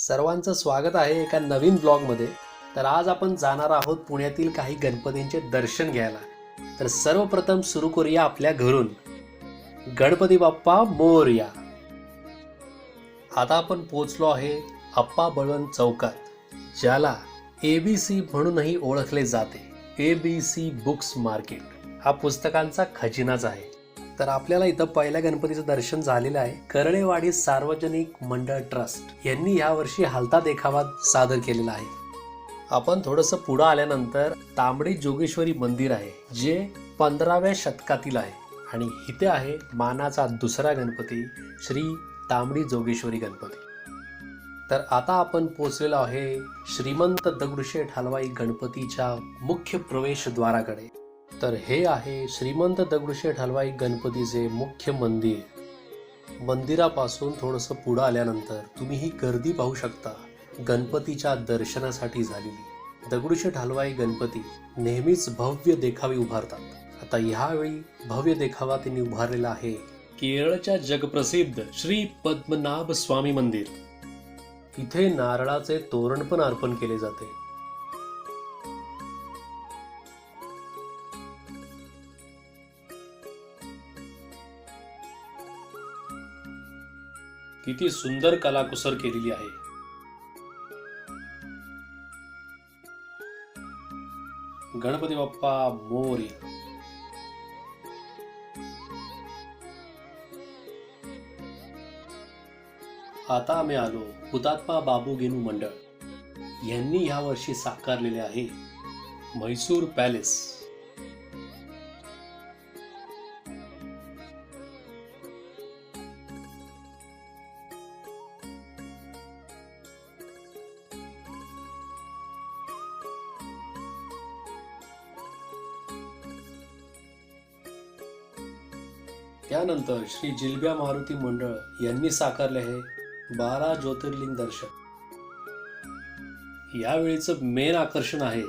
सर्वांचं स्वागत आहे एका नवीन ब्लॉगमध्ये. तर आज आपण जाणार आहोत पुण्यातील काही गणपतींचे दर्शन घ्यायला. तर सर्वप्रथम सुरू करूया आपल्या घरून. गणपती बाप्पा मोरया. आता आपण पोचलो आहे अप्पा बळवंत चौकात ज्याला ए बी सी म्हणूनही ओळखले जाते. A B C books market हा पुस्तकांचा खजिनाच आहे. तर आपल्याला इथं पहिल्या गणपतीचं दर्शन झालेलं आहे. करळेवाडी सार्वजनिक मंडळ ट्रस्ट यांनी यावर्षी हालता देखावा सादर केलेला आहे. आपण थोडंसं पुढं आल्यानंतर तांबडी जोगेश्वरी मंदिर आहे जे पंधराव्या शतकातील आहे आणि इथे आहे मानाचा दुसरा गणपती श्री तांबडी जोगेश्वरी गणपती. तर आता आपण पोचलेलो आहे श्रीमंत दगडूशेठ हलवाई गणपतीच्या मुख्य प्रवेशद्वाराकडे. तर हे आहे श्रीमंत दगडूशेठ हलवाई गणपतीचे मुख्य मंदिर. मंदिरापासून थोडंसं पुढं आल्यानंतर तुम्ही ही गर्दी पाहू शकता. गणपतीच्या दर्शनासाठी झालेली. दगडूशेठ हलवाई गणपती नेहमीच भव्य देखावे उभारतात. आता ह्यावेळी भव्य देखावा त्यांनी उभारलेला आहे केरळच्या जगप्रसिद्ध श्री पद्मनाभ स्वामी मंदिर. इथे नारळाचे तोरण पण अर्पण केले जाते. किती सुंदर कलाकुसर केलेली आहे. गणपती बाप्पा मोरी. आता आम्ही आलो हुतात्मा बाबू गेनू मंडळ. यांनी यावर्षी साकारलेले आहे म्हैसूर पॅलेस. त्यानंतर श्री जिलब्या मारुती मंडळ यांनी साकारले आहे बारा ज्योतिर्लिंग दर्शन. यावेळीचं मेन आकर्षण आहे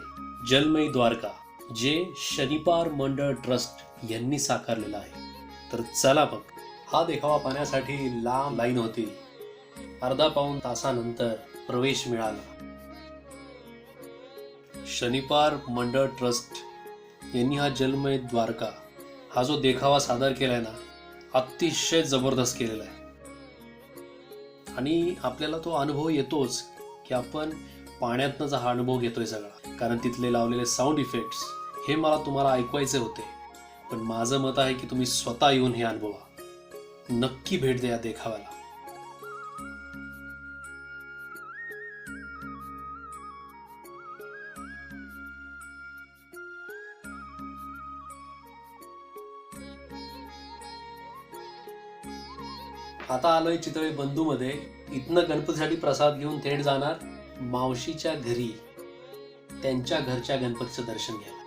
जलमयी द्वारका जे शनिपार मंडळ ट्रस्ट यांनी साकारलेलं आहे. तर चला बघ हा देखावा पाहण्यासाठी लांब लाईन होती. अर्धा पाऊन तासानंतर प्रवेश मिळाला. शनिपार मंडळ ट्रस्ट यांनी हा जलमय द्वारका हा जो देखावा सादर केलाय ना अतिशय जबरदस्त केलेला आहे. आणि आपल्याला तो अनुभव येतोच की आपण पाण्यातनं हा अनुभव घेतोय सगळा कारण तिथले लावलेले साऊंड इफेक्ट्स हे मला तुम्हाला ऐकवायचे होते. पण माझं मत आहे की तुम्ही स्वतः येऊन हे अनुभवा. नक्की भेट द्या या देखाव्याला. आता आलोय चितळे बंधूमध्ये. इथनं गणपतीसाठी प्रसाद घेऊन थेट जाणार मावशीच्या घरी. त्यांच्या घरच्या गणपतीचं दर्शन घ्या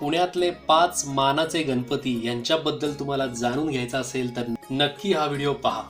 पुण्यातले पाच मानाचे गणपती यांच्याबद्दल तुम्हाला जाणून घ्यायचा असेल तर नक्की हा व्हिडिओ पहा.